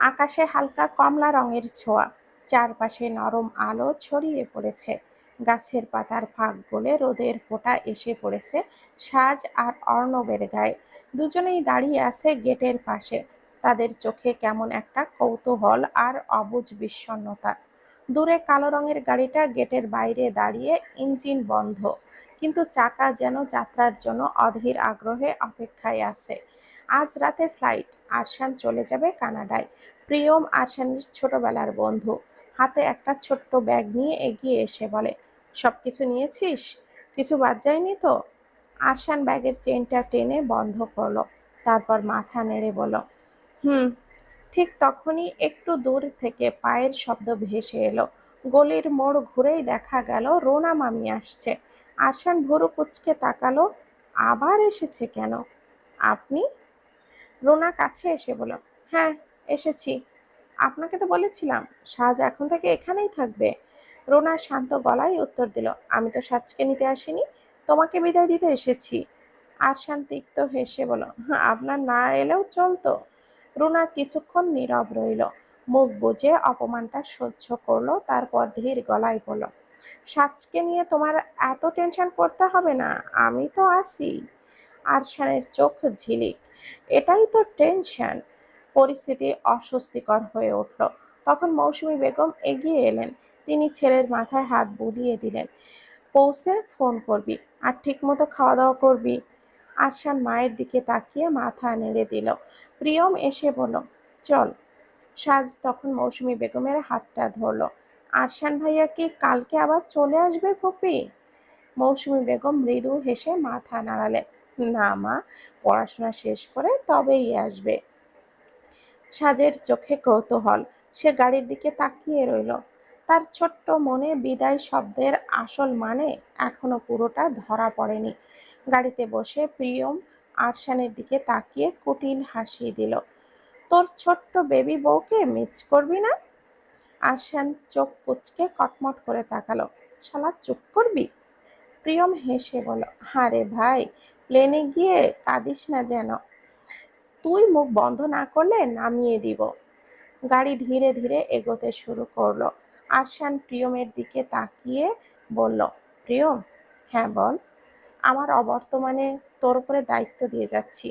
আকাশে হালকা কমলা রঙের ছোঁয়া। চারপাশে নরম আলো ছড়িয়ে পড়েছে। গাছের পাতার ফাঁক গলে রোদের ফোঁটা এসে পড়েছে সাজ আর অর্ণবের গায়ে। দুজনেই দাঁড়িয়ে আছে গেটের পাশে। তাদের চোখে কেমন একটা কৌতূহল আর অবুজ বিষণ্ণতা। দূরে কালো রঙের গাড়িটা গেটের বাইরে দাঁড়িয়ে ইঞ্জিন বন্ধ। কিন্তু চাকা যেন যাত্রার জন্য অধীর আগ্রহে অপেক্ষায় আছে। আজ রাতে ফ্লাইট। আরশান চলে যাবে কানাডায়। প্রিয়ম আরশানের ছোটবেলার বন্ধু। হাতে একটা ছোট্ট ব্যাগ নিয়ে এগিয়ে এসে বলে সব কিছু নিয়েছিস? কিছু বাদ যায়নি তো? আরশান ব্যাগের চেনটা টেনে বন্ধ করল, তারপর মাথা নেড়ে বলল, হুম। ঠিক তখনই একটু দূর থেকে পায়ের শব্দ ভেসে এলো। গলির মোড় ঘুরেই দেখা গেল, রোনা মামি আসছে। আরশান ভুরু কুচকে তাকালো, আবার এসেছে কেন? আপনি? রোনা কাছে এসে বলল হ্যাঁ এসেছি। আপনাকে তো বলেছিলাম সাজ এখন থেকে এখানেই থাকবে। রোনা শান্ত গলায় উত্তর দিল আমি তো সাজকে নিতে আসিনি তোমাকে বিদায় দিতে এসেছি। আরশান তিক্ত হেসে বলল "হ্যাঁ, আপনার না এলেও চলতো। রুনা কিছুক্ষণ নীরব রইল মুখ বুজে অপমানটা সহ্য করল তারপর ধীর গলায় বলল সাজকে নিয়ে তোমার এত টেনশন করতে হবে না আমি তো আছি। আরশানের চোখ ঝিলিক এটাই তো টেনশন পরিস্থিতি অস্বস্তিকর হয়ে উঠল। তখন মৌসুমি বেগম এগিয়ে এলেন। তিনি ছেলের মাথায় হাত বুলিয়ে দিলেন, পৌঁছে ফোন করবি আর ঠিকমতো খাওয়া দাওয়া করবি। আরশান মায়ের দিকে তাকিয়ে মাথা নেড়ে দিল। প্রিয়ম এসে বলল, চল। সাজ তখন মৌসুমী বেগমের হাতটা ধরল। আরশান ভাইয়া কি কালকে আবার চলে আসবে ফুপি? মৌসুমি বেগম মৃদু হেসে মাথা নাড়ালেন, না মা, পড়াশোনা শেষ করে তবেই আসবে। সাজের চোখে কৌতূহল। সে গাড়ির দিকে তাকিয়ে রইল। তার ছোট্ট মনে বিদায় শব্দের আসল মানে এখনও পুরোটা ধরা পড়েনি। গাড়িতে বসে প্রিয়ম আরশানের দিকে তাকিয়ে কুটিল হাসি দিল। তোর ছোট্ট বেবি বউকে মিস করবি না? আরশান চোখ কুচকে কটমট করে তাকালো। শালা, চুপ করবি? প্রিয়ম হেসে বলল, হারে ভাই প্লেনে গিয়ে কাঁদিস না যেন। তুই মুখ বন্ধ না করলে নামিয়ে দিব। গাড়ি ধীরে ধীরে এগোতে শুরু করল। আরশান প্রিয়মের দিকে তাকিয়ে বলল, প্রিয়ম হ্যাঁ বল। আমার অবর্তমানে তোর উপরে দায়িত্ব দিয়ে যাচ্ছি।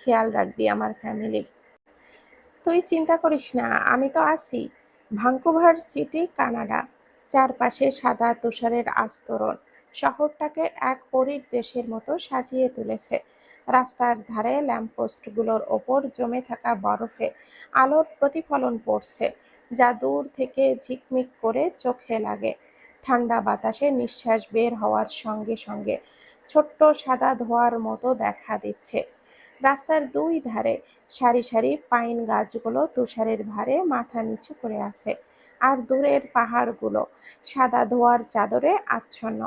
খেয়াল রাখবি আমার ফ্যামিলি তুই চিন্তা করিস না, আমি তো আছি। Vancouver city, Canada. চারপাশে সাদা তুষারের আস্তরণ। শহরটাকে এক পরীর দেশের মতো সাজিয়ে তুলেছে। রাস্তার ধারে ল্যাম্পপোস্টগুলোর ওপর জমে থাকা বরফে আলোর প্রতিফলন পড়ছে, যা দূর থেকে ঝিকমিক করে চোখে লাগে। ঠান্ডা বাতাসে নিঃশ্বাস বের হওয়ার সঙ্গে সঙ্গে ছোট্ট সাদা ধোঁয়ার মতো দেখা দিচ্ছে। রাস্তার দুই ধারে সারি সারি পাইন গাছগুলো তুষারের ভারে মাথা নিচু করে আছে, আর দূরের পাহাড়গুলো সাদা ধোঁয়ার চাদরে আচ্ছন্ন।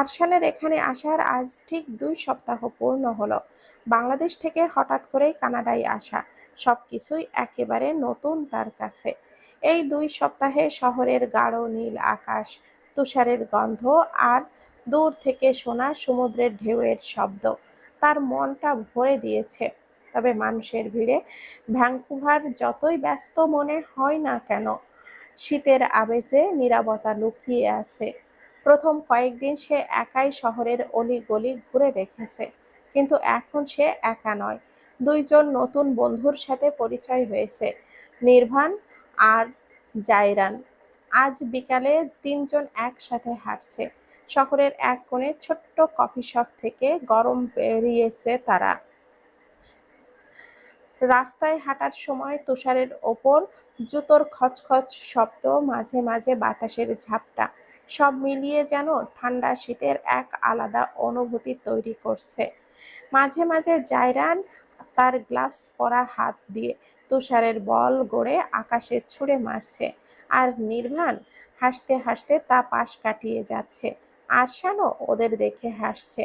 আরশানের এখানে আসার আজ ঠিক দুই সপ্তাহ পূর্ণ হলো। বাংলাদেশ থেকে হঠাৎ করেই কানাডায় আসা সব কিছুই একেবারে নতুন তার কাছে। এই দুই সপ্তাহে শহরের গাঢ় নীল আকাশ, তুষারের গন্ধ আর দূর থেকে শোনা সমুদ্রের ঢেউয়ের শব্দ, তার মনটা ভরে দিয়েছে। তবে মানুষের ভিড়ে ভ্যাঙ্কুভার যতই ব্যস্ত মনে হয় না কেন, শীতের আবেজে নীরবতা লুকিয়ে আছে। প্রথম কয়েকদিন সে একাই শহরের অলিগলি ঘুরে দেখেছে, কিন্তু এখন সে একা নয়। দুইজন নতুন বন্ধুর সাথে পরিচয় হয়েছে, নির্ভান আর জায়রান। আজ বিকালে তিনজন একসাথে হাঁটছে। শহরের এক কোণে ছোট্ট কফি শপ থেকে গরম বেরিয়েছে তারা। রাস্তায় হাঁটার সময় তুষারের ওপর জুতোর খচখচ শব্দ, মাঝে মাঝে বাতাসের ঝাপটা। সব মিলিয়ে যেন ঠান্ডা শীতের এক আলাদা অনুভূতি তৈরি করছে। মাঝে মাঝে জায়রান তার গ্লাভস পরা হাত দিয়ে তুষারের বল গড়ে আকাশে ছুঁড়ে মারছে আর নির্বাণ হাসতে হাসতে তা পাশ কাটিয়ে যাচ্ছে। আরশানও ওদের দেখে হাসছে।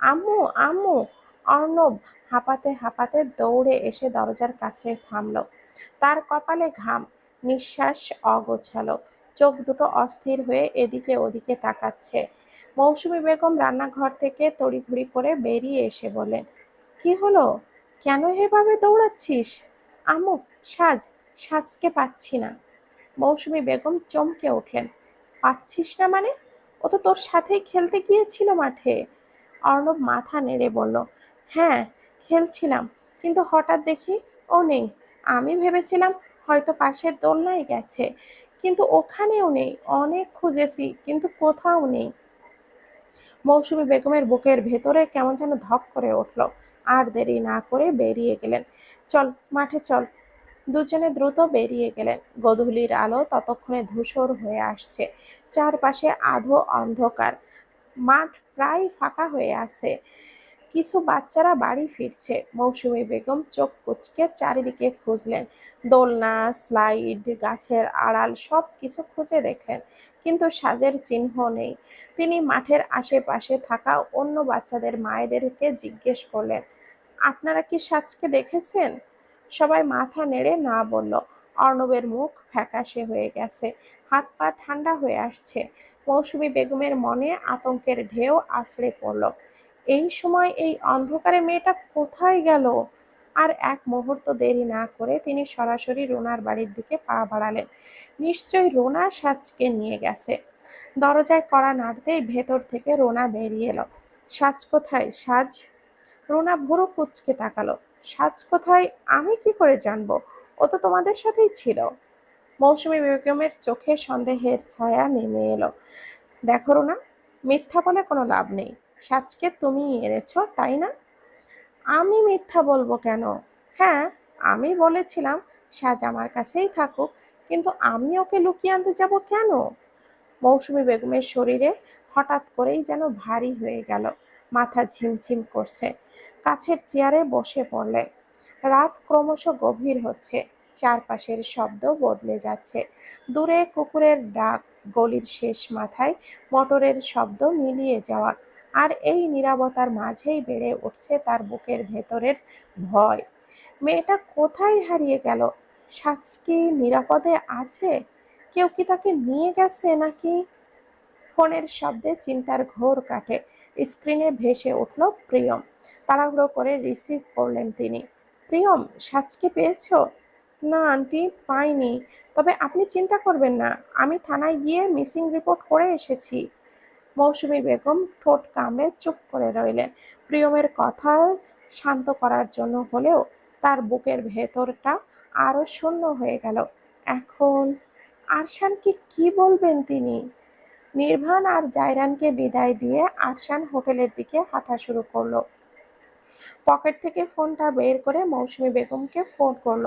আম্মু আম্মু! অর্ণব হাঁপাতে হাঁপাতে দৌড়ে এসে দরজার কাছে থামলো। তার কপালে ঘাম, নিঃশ্বাস অগোছালো। চোখ দুটো অস্থির হয়ে এদিকে ওদিকে তাকাচ্ছে। মৌসুমী বেগম রান্নাঘর থেকে তড়িঘড়ি করে বেরিয়ে এসে বলেন, কি হলো? কেন এভাবে দৌড়াচ্ছিস? আম্মু সাজ, সাজকে পাচ্ছি না। মৌসুমী বেগম চমকে উঠলেন, পাচ্ছিস না মানে? ও তো তোর সাথেই খেলতে গিয়েছিল মাঠে। অর্ণব মাথা নেড়ে বলল হ্যাঁ খেলছিলাম, কিন্তু হঠাৎ দেখি ও নেই। আমি ভেবেছিলাম হয়তো পাশের দোলনায় গেছে। কিন্তু ওখানেও নেই, অনেক খুঁজেছি কিন্তু কোথাও নেই। মৌসুমী বেগমের বুকের ভেতরে কেমন যেন ধক করে উঠল, আর দেরি না করে বেরিয়ে গেলেন। চল, মাঠে চল। দুজনে দ্রুত বেরিয়ে গেলেন। গধূলির আলো ততক্ষণে ধূসর হয়ে আসছে। চারপাশে আধো অন্ধকার। মাঠ প্রায় ফাঁকা হয়ে আছে। কিছু বাচ্চারা বাড়ি ফিরছে। মৌসুমী বেগম চোখ কুচকে চারিদিকে খুঁজলেন। দোলনা স্লাইড গাছের আড়াল সব কিছু খুঁজে দেখলেন, কিন্তু সাজের চিহ্ন নেই। তিনি মাঠের আশেপাশে থাকা অন্য বাচ্চাদের মায়েদেরকে জিজ্ঞেস করলেন, আপনারা কি সাজকে দেখেছেন? সবাই মাথা নেড়ে না বলল, অর্ণবের মুখ ফ্যাকাশে হয়ে গেছে, হাত পা ঠান্ডা হয়ে আসছে, মৌসুমি বেগমের মনে আতঙ্কের ঢেউ আছড়ে পড়ল। এই সময় এই অন্ধকারে মেয়েটা কোথায় গেল? আর এক মুহূর্ত দেরি না করে তিনি সরাসরি রোনার বাড়ির দিকে পা বাড়ালেন। নিশ্চয়ই রোনা সাজকে নিয়ে গেছে। দরজায় কড়া নাড়তেই ভেতর থেকে রোনা বেরিয়ে এলো। সাজ কোথায়, সাজ? রোনা ভুরু কুচকে তাকালো। সাজ কোথায়, আমি কি করে জানব? ও তো তোমাদের সাথেই ছিল। মৌসুমী বেগমের চোখে সন্দেহের ছায়া নেমে এলো। দেখো রোনা, মিথ্যা বলে কোনো লাভ নেই। সাজকে তুমি এনেছো, তাই না? আমি মিথ্যা বলব কেন? হ্যাঁ আমি বলেছিলাম সাজ আমার কাছেই থাকুক, কিন্তু আমি ওকে লুকিয়ে আনতে যাব কেন? মৌসুমী বেগমের শরীরে হঠাৎ করেই যেন ভারী হয়ে গেল, মাথা ঝিমঝিম করছে, কাছের চেয়ারে বসে পড়লেন রাত ক্রমশ গভীর হচ্ছে, চারপাশের শব্দ বদলে যাচ্ছে, দূরে কুকুরের ডাক, গলির শেষ মাথায় মোটরের শব্দ মিলিয়ে যাওয়া আর এই নীরবতার মাঝেই বেড়ে উঠছে তার বুকের ভেতরের ভয়। মেয়েটা কোথায় হারিয়ে গেল? সাজ কি নিরাপদে আছে? কেউ কি তাকে নিয়ে গেছে নাকি? ফোনের শব্দে চিন্তার ঘোর কাটে। স্ক্রিনে ভেসে উঠল প্রিয়ম। তাড়াহুড়ো করে রিসিভ করলেন তিনি। প্রিয়ম সাজকে পেয়েছ? না, আন্টি, পাইনি। তবে আপনি চিন্তা করবেন না। আমি থানায় গিয়ে মিসিং রিপোর্ট করে এসেছি। মৌসুমী বেগম ঠোঁট কামড়ে চুপ করে রইলেন। প্রিয়মের কথা শান্ত করার জন্য হলেও তার বুকের ভেতরটা আরও শূন্য হয়ে গেল। এখন আরশানকে কি বলবেন তিনি? নির্ভান আর জায়রানকে বিদায় দিয়ে আরশান হোটেলের দিকে হাঁটা শুরু করল। পকেট থেকে ফোনটা বের করে মৌসুমী বেগমকে ফোন করল।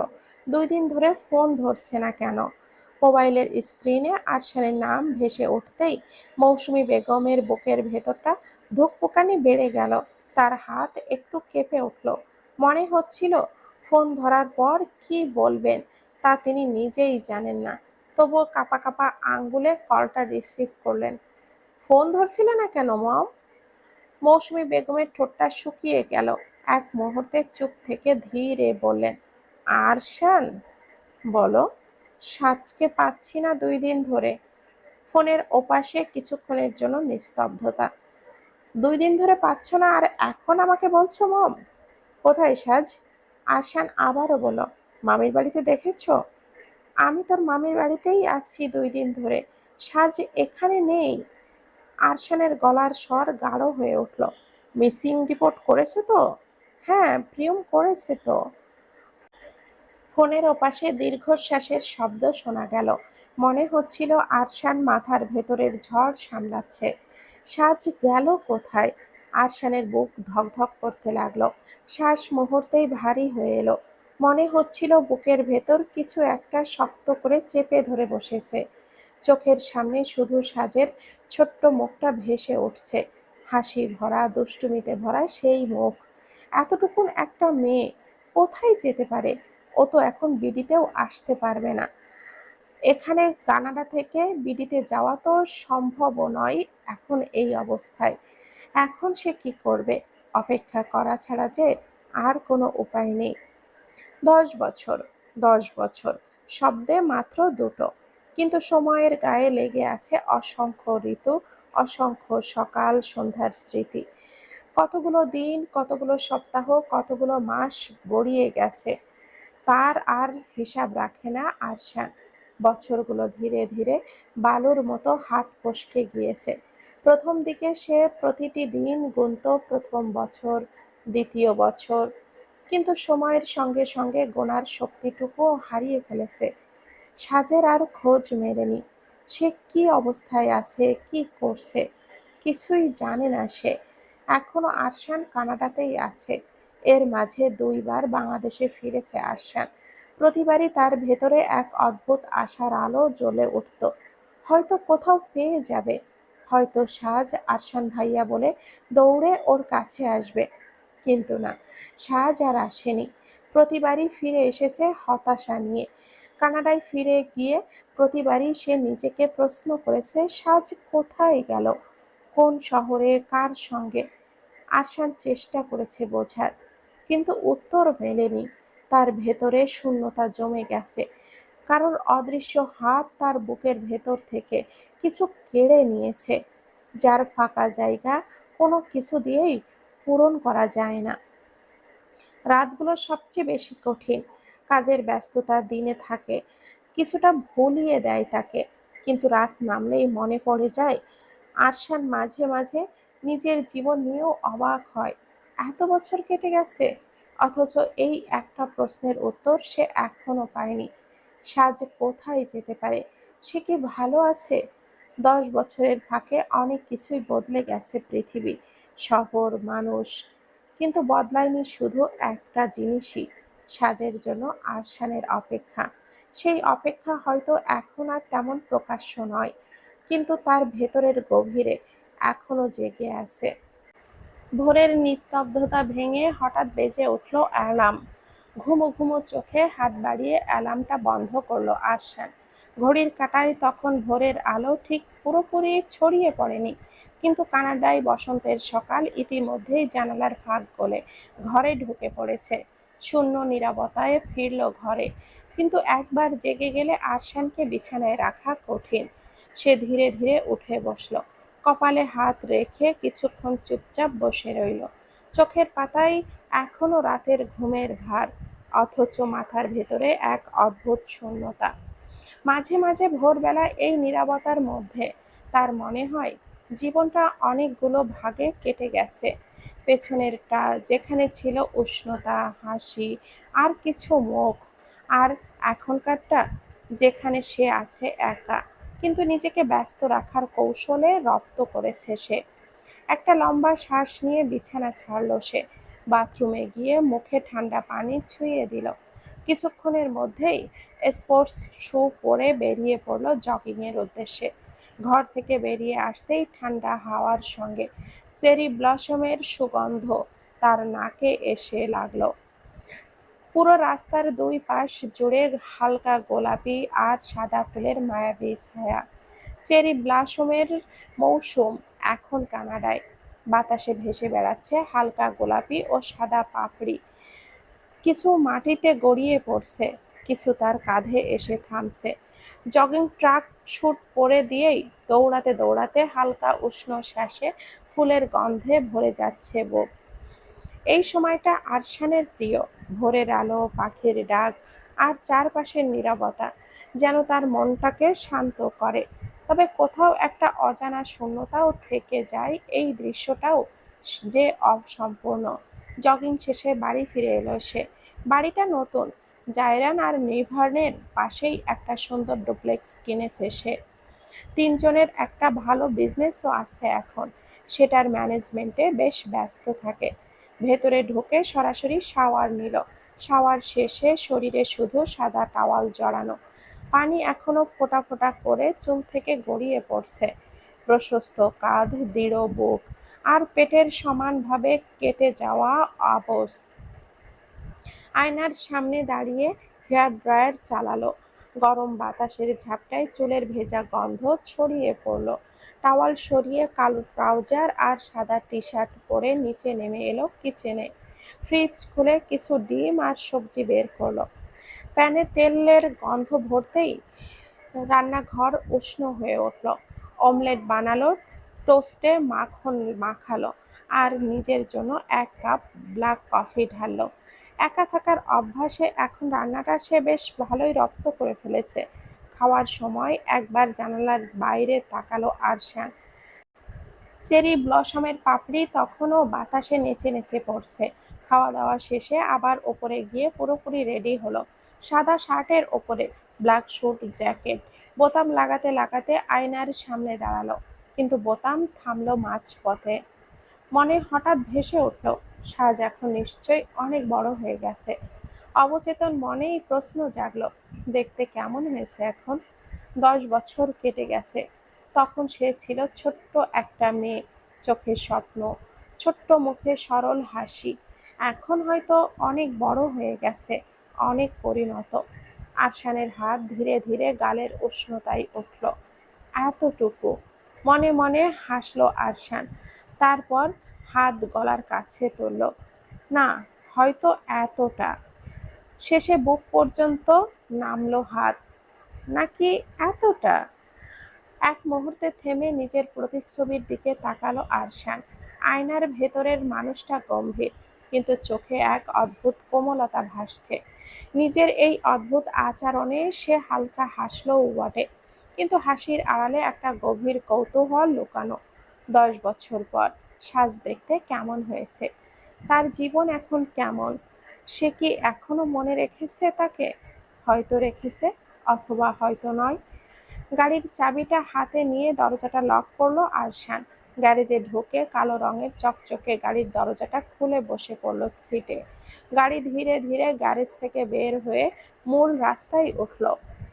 দুই দিন ধরে ফোন ধরছে না কেন? মোবাইলের স্ক্রিনে আরশানের নাম ভেসে উঠতেই মৌসুমী বেগমের বুকের ভেতরটা ধুকপুকানি বেড়ে গেল। তার হাত একটু কেঁপে উঠল। মনে হচ্ছিল ফোন ধরার পর কি বলবেন তা তিনি নিজেই জানেন না। তবুও কাপা কাপা আঙ্গুলে কলটা রিসিভ করলেন। ফোন ধরছিল না কেন, মম? মৌসুমী বেগমের ঠোঁটটা শুকিয়ে গেল। এক মুহূর্তে চুপ থেকে ধীরে বললেন, আরশান? বলো। সাজকে পাচ্ছি না দুই দিন ধরে। ফোনের ওপাশে কিছুক্ষণের জন্য নিস্তব্ধতা। দুই দিন ধরে পাচ্ছ না, আর এখন আমাকে বলছো, মম? কোথায় সাজ? আরশান আবারও বলল, মামির বাড়িতে দেখেছ? আমি তোর মামির বাড়িতেই আছি দুই দিন ধরে। সাজ, এখানে নেই। আরশানের গলার স্বর গাঢ় হয়ে উঠল, মিসিং রিপোর্ট করেছে তো? হ্যাঁ প্রিয়ম করেছে তো। ফোনের ওপাশে দীর্ঘশ্বাসের শব্দ শোনা গেল। মনে হচ্ছিল আরশান মাথার ভেতরের ঝড় সামলাচ্ছে। সাজ গেল কোথায়? আরশানের বুক ধকধক করতে লাগল। শ্বাস মুহূর্তেই ভারী হয়ে এলো। মনে হচ্ছিল বুকের ভেতর কিছু একটা শক্ত করে চেপে ধরে বসেছে। চোখের সামনে শুধু সাজের ছোট্ট মুখটা ভেসে উঠছে। হাসি ভরা, দুষ্টুমিতে ভরা সেই মুখ। এতটুকুন একটা মেয়ে কোথায় যেতে পারে? ও তো এখন বিডিতেও আসতে পারবে না। এখানে কানাডা থেকে বিডিতে যাওয়া তো সম্ভবও নয় এখন এই অবস্থায়। এখন সে কি করবে? অপেক্ষা করা ছাড়া যে আর কোনো উপায় নেই। দশ বছর দশ বছর, শব্দে মাত্র দুটো। কিন্তু সময়ের গায়ে লেগে আছে অসংখ্য ঋতু, অসংখ্য সকাল, সন্ধ্যার স্মৃতি। কতগুলো দিন, কতগুলো সপ্তাহ, কতগুলো মাস গড়িয়ে গেছে। তার আর হিসাব রাখে না আরশান বছরগুলো ধীরে ধীরে বালুর মতো হাত ফসকে গিয়েছে। প্রথম দিকে সে প্রতিটি দিন গুনত প্রথম বছর, দ্বিতীয় বছর, কিন্তু সময়ের সঙ্গে সঙ্গে গোনার শক্তিটুকুও হারিয়ে ফেলেছে। সাজের আর খোঁজ মেলেনি। সে কি অবস্থায় আছে, কি করছে, কিছুই জানে না সে। এখনও আরশান কানাডাতেই আছে। এর মাঝে দুইবার বাংলাদেশে ফিরেছে আরশান প্রতিবারই তার ভেতরে এক অদ্ভুত আশার আলো জ্বলে উঠত। হয়তো কোথাও পেয়ে যাবে, হয়তো সাজ আরশান ভাইয়া বলে দৌড়ে ওর কাছে আসবে, কিন্তু না, সাজ আর আসেনি। প্রতিবারই ফিরে এসেছে হতাশা নিয়ে। কানাডায় ফিরে গিয়ে প্রতিবারই সে নিজেকে প্রশ্ন করেছে, সাজ কোথায় গেল? কোন শহরে, কার সঙ্গে? আসার চেষ্টা করেছে বোঝার। কিন্তু উত্তর মেলেনি। তার ভেতরে শূন্যতা জমে গেছে। কারোর অদৃশ্য হাত তার বুকের ভেতর থেকে কিছু কেড়ে নিয়েছে। যার ফাঁকা জায়গা কোনো কিছু দিয়েই পূরণ করা যায় না। রাতগুলো সবচেয়ে বেশি কঠিন। কাজের ব্যস্ততা দিনে থাকে। কিছুটা ভুলিয়ে দেয় তাকে। কিন্তু রাত নামলেই মনে পড়ে যায়, আরশান মাঝে মাঝে নিজের জীবন নিয়েও অবাক হয়। এত বছর কেটে গেছে? অথচ এই একটা প্রশ্নের উত্তর সে এখনও পায়নি। সাজ কোথায় যেতে পারে? সে কি ভালো আছে? দশ বছরের ফাঁকে অনেক কিছুই বদলে গেছে পৃথিবী, শহর, মানুষ, কিন্তু বদলায়নি শুধু একটা জিনিসই, সাজের জন্য আরশানের অপেক্ষা। সেই অপেক্ষা হয়তো এখন আর তেমন প্রকাশ্য নয়, কিন্তু তার ভেতরের গভীরে এখনও জেগে আছে। ভোরের নিস্তব্ধতা ভেঙে হঠাৎ বেজে উঠল অ্যালার্ম। ঘুমো ঘুমো চোখে হাত বাড়িয়ে অ্যালার্মটা বন্ধ করল আরশান। ঘড়ির কাঁটায় তখন ভোরের আলো ঠিক পুরোপুরি ছড়িয়ে পড়েনি। কিন্তু কানাডায় বসন্তের সকাল ইতিমধ্যেই জানালার ফাঁক গলে ঘরে ঢুকে পড়েছে। শূন্য নিরাপত্তায় ফিরল ঘরে। কিন্তু একবার জেগে গেলে আরশানকে বিছানায় রাখা কঠিন। সে ধীরে ধীরে উঠে বসল। কপালে হাত রেখে কিছুক্ষণ চুপচাপ বসে রইল। চোখের পাতায় এখনও রাতের ঘুমের ভার, অথচ মাথার ভেতরে এক অদ্ভুত শূন্যতা। মাঝে মাঝে ভোরবেলা এই নীরবতার মধ্যে তার মনে হয়, জীবনটা অনেকগুলো ভাগে কেটে গেছে। পেছনেরটা যেখানে ছিল উষ্ণতা, হাসি, আর কিছু মুখ, আর এখনকারটা যেখানে সে আছে একা। কিন্তু নিজেকে ব্যস্ত রাখার কৌশলে রপ্ত করেছে সে। একটা লম্বা শ্বাস নিয়ে বিছানা ছাড়ল সে। বাথরুমে গিয়ে মুখে ঠান্ডা পানি ছুঁয়ে দিল। কিছুক্ষণের মধ্যেই স্পোর্টস শু পরে বেরিয়ে পড়ল জগিংয়ের উদ্দেশ্যে। ঘর থেকে বেরিয়ে আসতেই ঠান্ডা হাওয়ার সঙ্গে চেরি ব্লসমের সুগন্ধ তার নাকে এসে লাগল। পুরো রাস্তার দুই পাশ জুড়ে হালকা গোলাপি আর সাদা ফুলের মায়াবী ছায়া। চেরি ব্লাসমের মৌসুম এখন কানাডায়। বাতাসে ভেসে বেড়াচ্ছে হালকা গোলাপি ও সাদা পাপড়ি। কিছু মাটিতে গড়িয়ে পড়ছে, কিছু তার কাঁধে এসে থামছে। জগিং ট্রাক শুট পরে দিয়েই দৌড়াতে দৌড়াতে হালকা উষ্ণ শ্বাসে ফুলের গন্ধে ভরে যাচ্ছে বুক। এই সময়টা আরশানের প্রিয়। ভোরের আলো, পাখির ডাক আর চারপাশের নীরবতা যেন তার মনটাকে শান্ত করে। তবে কোথাও একটা অজানা শূন্যতাও থেকে যায় এই দৃশ্যটাও যে অসম্পূর্ণ। জগিং শেষে বাড়ি ফিরে এলো সে। বাড়িটা নতুন। জায়রান আর নিভার্নের পাশেই একটা সুন্দর ডুপ্লেক্স কিনেছে সে। তিনজনের একটা ভালো বিজনেসও আছে এখন। সেটার ম্যানেজমেন্টে বেশ ব্যস্ত থাকে। ভেতরে ঢুকে সরাসরি শাওয়ার নিল। শাওয়ার শেষে শরীরে শুধু সাদা টাওয়াল জড়ানো। পানি এখনও ফোটা ফোটা করে চুল থেকে গড়িয়ে পড়ছে। প্রশস্ত কাঁধ, দৃঢ় বুক আর পেটের সমানভাবে কেটে যাওয়া আবস। আয়নার সামনে দাঁড়িয়ে হেয়ার ড্রায়ার চালালো। গরম বাতাসের ঝাপটায় চুলের ভেজা গন্ধ ছড়িয়ে পড়ল। টাওয়াল সরিয়ে কালো ট্রাউজার আর সাদা টি শার্ট পরে নিচে নেমে এলো কিচেনে। ফ্রিজ খুলে কিছু ডিম আর সবজি বের করল। প্যানে তেলের গন্ধ ভরতেই রান্নাঘর উষ্ণ হয়ে উঠল। অমলেট বানালো, টোস্টে মাখন মাখালো আর নিজের জন্য এক কাপ ব্ল্যাক কফি ঢাললো। একা থাকার অভ্যাসে এখন রান্নাটা সে বেশ ভালোই রপ্ত করে ফেলেছে। খাওয়ার সময় একবার জানালার বাইরে তাকালো আরশান। চেরি ব্লসমের পাপড়ি তখনও বাতাসে নেচে নেচে পড়ছে। খাওয়া দাওয়া শেষে আবার ওপরে গিয়ে পুরোপুরি রেডি হলো। সাদা শার্টের ওপরে ব্ল্যাক স্যুট জ্যাকেট। বোতাম লাগাতে লাগাতে আয়নার সামনে দাঁড়াল, কিন্তু বোতাম থামলো মাঝ পথে মনে হঠাৎ ভেসে উঠল, সাজ এখন নিশ্চয়ই অনেক বড় হয়ে গেছে। অবচেতন মনেই প্রশ্ন জাগলো, দেখতে কেমন হয়েছে এখন? দশ বছর কেটে গেছে। তখন সে ছিল ছোট্ট একটা মেয়ে, চোখের স্বপ্ন, ছোট্ট মুখে সরল হাসি। এখন হয়তো অনেক বড় হয়ে গেছে, অনেক পরিণত। আরশানের হাত ধীরে ধীরে গালের উষ্ণতায় উঠল। এতটুকু? মনে মনে হাসলো আরশান। তারপর হাত গলার কাছে তুলল। না, হয়তো এতটা। শেষে বুক পর্যন্ত নামলো হাত। নাকি এতটা? এক মুহূর্তে থেমে নিজের প্রতিচ্ছবির দিকে তাকালো আরশান। আয়নার ভেতরের মানুষটা গম্ভীর, কিন্তু চোখে এক অদ্ভুত কোমলতা ভাসছে। নিজের এই অদ্ভুত আচরণে সে হালকা হাসলো বটে, কিন্তু হাসির আড়ালে একটা গভীর কৌতূহল লুকানো। দশ বছর পর সাজ দেখতে কেমন হয়েছে? তার জীবন এখন কেমন? সে কি এখনও মনে রেখেছে তাকে? হয়তো রেখেছে, অথবা হয়তো নয়। গাড়ির চাবিটা হাতে নিয়ে দরজাটা লক করল আরশান। গ্যারেজে ঢোকে কালো রঙের চকচকে গাড়ির দরজাটা খুলে বসে পড়ল সিটে। গাড়ি ধীরে ধীরে গ্যারেজ থেকে বের হয়ে মূল রাস্তায় উঠল।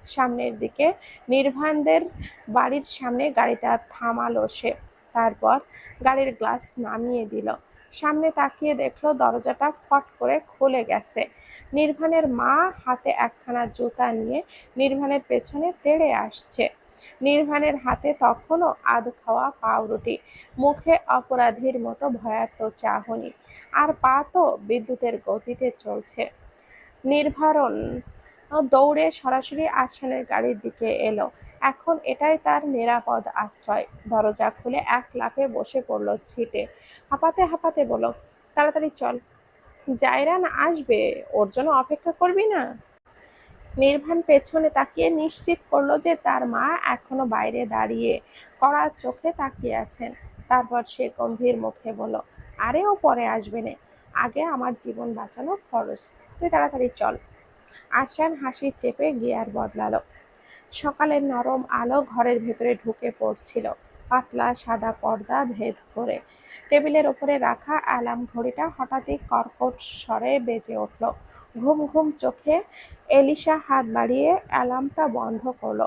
সামনের দিকে নির্ভানদের বাড়ির সামনে গাড়িটা থামালো সে। তারপর গাড়ির গ্লাস নামিয়ে দিল। সামনে তাকিয়ে দেখল দরজাটা ফট করে খুলে গেছে। নির্ভানের মা হাতে একখানা জুতা নিয়ে নির্ভানের পেছনে তেড়ে আসছে। নির্ভানের হাতে তখনও আধ খাওয়া পাউরুটি, মুখে অপরাধীর মতো ভয়ার্ত চাহনি, আর পা তো বিদ্যুতের গতিতে চলছে। নির্ভারণ দৌড়ে সরাসরি আসানের গাড়ির দিকে এলো। এখন এটাই তার নিরাপদ আশ্রয়। দরজা খুলে এক লাফে বসে পড়ল ছিটে। হাঁপাতে হাঁপাতে বলো তাড়াতাড়ি চল। জায়রান আসবে, ওর জন্য অপেক্ষা করবি না? নির্ভান পেছনে তাকিয়ে নিশ্চিত করল যে তার মা এখনও বাইরে দাঁড়িয়ে কড়া চোখে তাকিয়ে আছেন। তারপর সে গম্ভীর মুখে বলল, আরে, ও পরে আসবে না। আগে আমার জীবন বাঁচানো ফরজ। তুই তাড়াতাড়ি চল। আশান হাসি চেপে গিয়ার বদলালো। সকালের নরম আলো ঘরের ভেতরে ঢুকে পড়ছিল। পাতলা সাদা পর্দা ভেদ করে। টেবিলের ওপরে রাখা অ্যালার্ম ঘড়িটা হঠাৎই কর্কট স্বরে বেজে উঠল। ঘুম ঘুম চোখে এলিশা হাত বাড়িয়ে অ্যালার্মটা বন্ধ করল।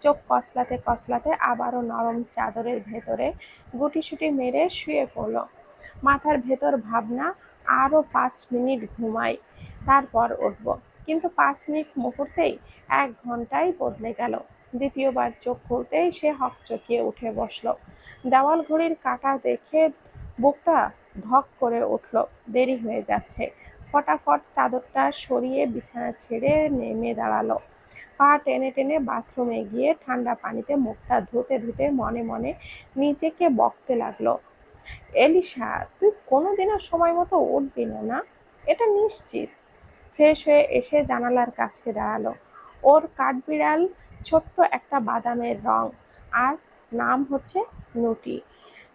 চোখ কসলাতে কসলাতে আবারও নরম চাদরের ভেতরে গুটিসুটি মেরে শুয়ে পড়ল। মাথার ভেতর ভাবনা, আরও পাঁচ মিনিট ঘুমাই, তারপর উঠব। কিন্তু পাঁচ মিনিট মুহূর্তেই এক ঘন্টায় বদলে গেল। দ্বিতীয়বার চোখ খুলতেই সে হকচকিয়ে উঠে বসল। দেওয়াল ঘড়ির কাঁটা দেখে বুকটা ধক করে উঠল। দেরি হয়ে যাচ্ছে। ফটাফট চাদরটা সরিয়ে বিছানা ছেড়ে নেমে দাঁড়াল। পা টেনে টেনে বাথরুমে গিয়ে ঠান্ডা পানিতে মুখটা ধুতে ধুতে মনে মনে নিজেকে বকতে লাগল। এলিশা, তুই কোনোদিনও সময় মতো উঠবি না না? এটা নিশ্চিত? ফ্রেশ হয়ে এসে জানালার কাছে দাঁড়াল। ওর কাঠবিড়াল ছোট্ট একটা বাদামের রং। আর নাম হচ্ছে নুটি।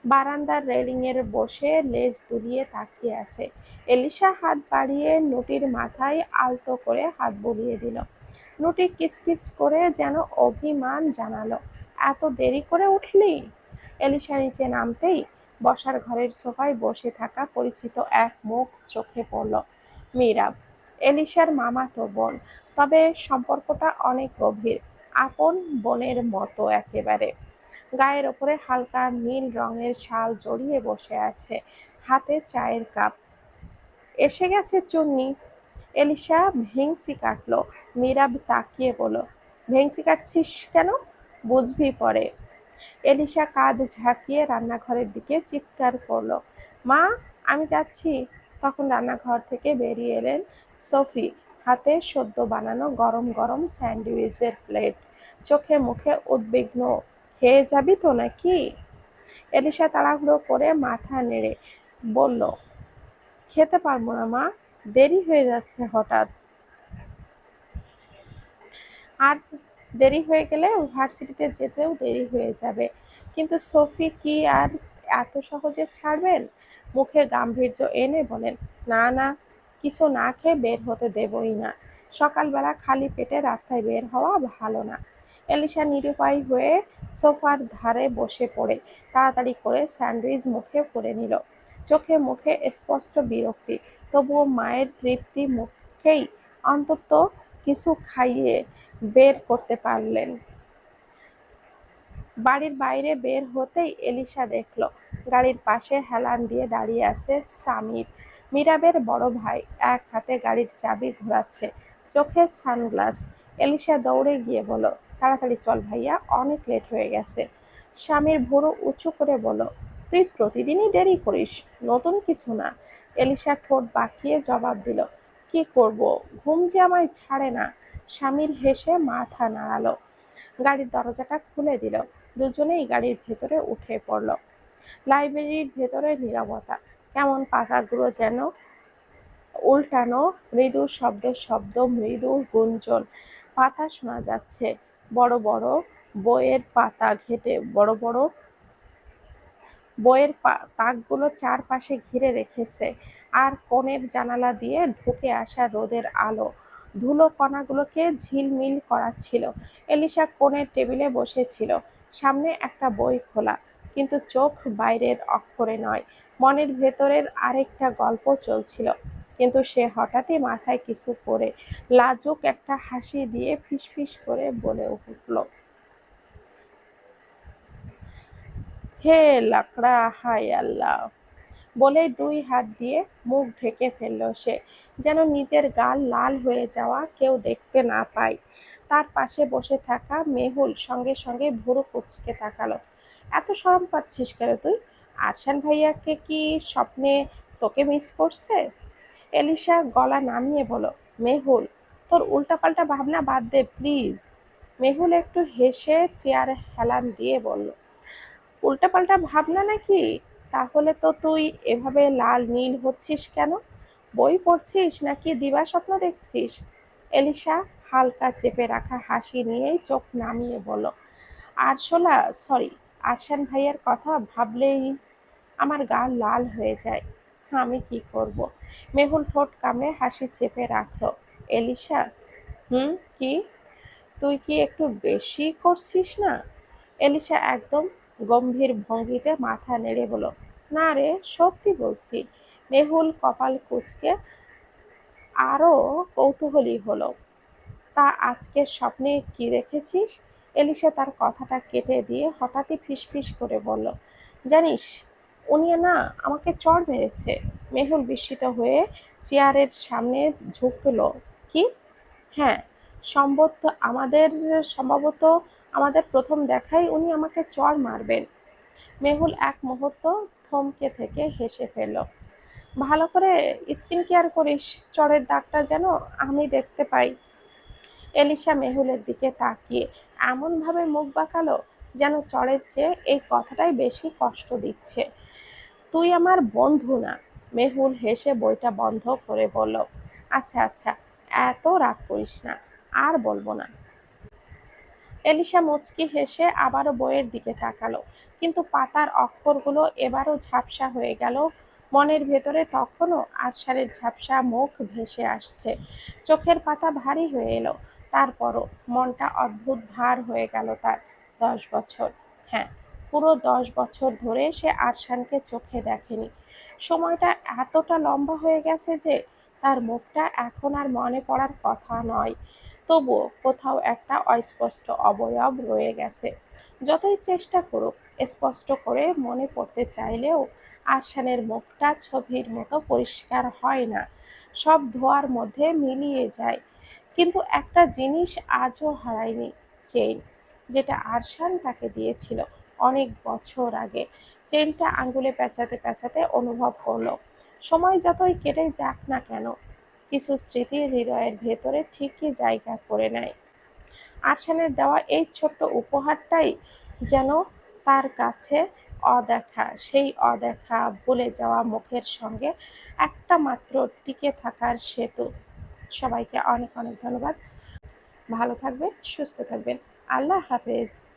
বারান্দার রেলিংয়ের বসে লেজ দুলিয়ে তাকিয়ে আছে। এলিশা হাত বাড়িয়ে নুটির মাথায় আলতো করে হাত বুলিয়ে দিল। নুটি কিচকিচ করে যেন অভিমান জানালো। এত দেরি করে উঠলি? এলিশা নিচে নামতেই বসার ঘরের সোফায় বসে থাকা পরিচিত এক মুখ চোখে পড়ল। মিরাব, এলিশার মামা তো বোন তবে সম্পর্কটা অনেক গভীর, আপন বোনের মতো একেবারে। গায়ের ওপরে হালকা নীল রঙের শাল জড়িয়ে বসে আছে, হাতে চায়ের কাপ। এসে গেছে চুন্নি। এলিশা ভেংসি কাটলো, মীরাব তাকিয়ে বলো ভেংসি কাটছিস কেন? বুঝবি পরে। এলিশা কাঁধ ঝাঁকিয়ে রান্নাঘরের দিকে চিৎকার করল, মা, আমি যাচ্ছি। তখন রান্নাঘর থেকে বেরিয়ে এলেন সফি হাতে সদ্য বানানো গরম গরম স্যান্ডউইচের প্লেট। চোখে মুখে উদ্বিগ্ন, খেয়ে যাবি তো নাকি? এলিশা তাড়াহুড়ো করে মাথা নেড়ে বলল, খেতে পারব না মা, দেরি হয়ে যাচ্ছে হঠাৎ। আর দেরি হয়ে গেলে ভার্সিটিতে যেতেও দেরি হয়ে যাবে। কিন্তু সফি কি আর এত সহজে ছাড়বেন? মুখে গাম্ভীর্য এনে বলেন, না না কিছু না খেয়ে বের হতে দেবই না। সকালবেলা খালি পেটে রাস্তায় বের হওয়া ভালো না। এলিশা নিরুপায় হয়ে সোফার ধারে বসে পড়ে, তাড়াতাড়ি করে স্যান্ডউইচ মুখে ফুলে নিল। চোখে মুখে স্পষ্ট বিরক্তি, তবুও মায়ের তৃপ্তি মুখেই অন্তত কিছু খাইয়ে বের করতে পারলেন। বাড়ির বাইরে বের হতেই এলিশা দেখল, গাড়ির পাশে হেলান দিয়ে দাঁড়িয়ে আছে সামির। মিরাবের বড় ভাই এক হাতে গাড়ির চাবি ঘোরাচ্ছে, চোখে সানগ্লাস। এলিশা দৌড়ে গিয়ে বলো তাড়াতাড়ি চল ভাইয়া, অনেক লেট হয়ে গেছে। স্বামীর ভুরু উঁচু করে বলো তুই প্রতিদিনই দেরি করিস, নতুন কিছু না। এলিশা ঠোঁট বাঁকিয়ে জবাব দিল, কি করব, ঘুম যে আমায় ছাড়ে না। স্বামীর হেসে মাথা নাড়ালো, গাড়ির দরজাটা খুলে দিল। দুজনেই গাড়ির ভেতরে উঠে পড়ল। লাইব্রেরির ভেতরে নীরবতা কেমন পাতাগুলো যেন উল্টানো মৃদু শব্দের শব্দ মৃদু গুঞ্জন। পাতা শোনা যাচ্ছে বড় বড় বইয়ের পাতা ঘেটে, বড় বড় বইয়ের তাকগুলো চারপাশে ঘিরে রেখেছে। আর কোণের জানালা দিয়ে ঢুকে আসা রোদের আলো। ধুলো কণাগুলোকে ঝিলমিল করাচ্ছিল এলিশা কোণের টেবিলে বসেছিল। সামনে একটা বই খোলা, কিন্তু চোখ বাইরের অক্ষরে নয়। মনের ভেতরের আরেকটা গল্প চলছিল। কিন্তু সে হঠাৎই মাথায় কিছু করে লাজুক একটা হাসি দিয়ে ফিসফিস করে বলে উঠল, হে লাকড়া, হায় আল্লাহ! বলে দুই হাত দিয়ে মুখ ঢেকে ফেলল সে, যেন নিজের গাল লাল হয়ে যাওয়া কেউ দেখতে না পায়। তার পাশে বসে থাকা মেহুল সঙ্গে সঙ্গে ভুরু কুচকে তাকালো, এত শরম পাচ্ছিস কেন তুই? আরশান ভাইয়াকে কি স্বপ্নে তোকে মিস করছে? এলিশা গলা নামিয়ে বলো মেহুল, তোর উল্টাপাল্টা ভাবনা বাদ দে প্লিজ মেহুল একটু হেসে চেয়ারে হেলান দিয়ে বলল, উল্টাপাল্টা ভাবনা নাকি? তাহলে তো তুই এভাবে লাল নীল হচ্ছিস কেন? বই পড়ছিস নাকি দিবা স্বপ্ন দেখছিস? এলিশা হালকা চেপে রাখা হাসি নিয়েই চোখ নামিয়ে বলল আরশোলা সরি আরশান ভাইয়ার কথা ভাবলেই আমার গা লাল হয়ে যায়। আমি কি করব? মেহুল ঠোঁট কামড়ে হাসি চেপে রাখল। এলিশা, হুম, কি? তুই কি একটু বেশি করছিস না? এলিশা একদম গম্ভীর ভঙ্গিতে মাথা নেড়ে বলল, না রে, সত্যি বলছি। মেহুল কপাল কুচকে আরও কৌতূহলী হলো, তা আজকের স্বপ্নে কি দেখেছিস? এলিশা তার কথাটা কেটে দিয়ে হঠাৎই ফিসফিস করে বলল, জানিস উনি না আমাকে চড় মেরেছে। মেহুল বিস্মিত হয়ে চেয়ারের সামনে ঝুঁকলো কি? হ্যাঁ সম্ভবত আমাদের সম্ভবত আমাদের প্রথম দেখাই উনি আমাকে চড় মারবেন। মেহুল এক মুহূর্ত থমকে থেকে হেসে ফেলল, ভালো করে স্কিন কেয়ার করিস, চড়ের দাগটা যেন আমি দেখতে পাই। এলিশা মেহুলের দিকে তাকিয়ে এমনভাবে মুখ বাঁকালো যেন চড়ের চেয়ে এই কথাটাই বেশি কষ্ট দিচ্ছে। তুই আমার বন্ধু না। মেহুল হেসে বইটা বন্ধ করে বলল আচ্ছা আচ্ছা এত রাগ করিস না, আর বলব না। এলিশা মুচকি হেসে আবারও বইয়ের দিকে তাকালো, কিন্তু পাতার অক্ষরগুলো এবারও ঝাপসা হয়ে গেল। মনের ভেতরে তখনও আষাঢ়ের ঝাপসা মুখ ভেসে আসছে। চোখের পাতা ভারী হয়ে এলো। তারপরও মনটা অদ্ভুত ভার হয়ে গেল তার দশ বছর। হ্যাঁ পুরো দশ বছর ধরে সে আরশানকে চোখে দেখেনি। সময়টা এতটা লম্বা হয়ে গেছে যে তার মুখটা এখন আর মনে পড়ার কথা নয়। তবুও কোথাও একটা অস্পষ্ট অবয়ব রয়ে গেছে। যতই চেষ্টা করুক, স্পষ্ট করে মনে পড়তে চাইলেও আরশানের মুখটা ছবির মতো পরিষ্কার হয় না। সব ধোয়ার মধ্যে মিলিয়ে যায়। কিন্তু একটা জিনিস আজও হারায়নি, চেইন, যেটা আরশান তাকে দিয়েছিল। অনেক বছর আগে। চেনটা আঙ্গুলে পেঁচাতে পেঁচাতে অনুভব করল। সময় যতই কেটে যাক না কেন, কিছু স্মৃতি হৃদয়ের ভেতরে ঠিকই জায়গা করে নেয়। আরশানের দেওয়া এই ছোট্ট উপহারটাই যেন তার কাছে অদেখা, সেই অদেখা বলে যাওয়া মুখের সঙ্গে একটা মাত্র টিকে থাকার সেতু। সবাইকে অনেক অনেক ধন্যবাদ। ভালো থাকবেন, সুস্থ থাকবেন। আল্লাহ হাফেজ।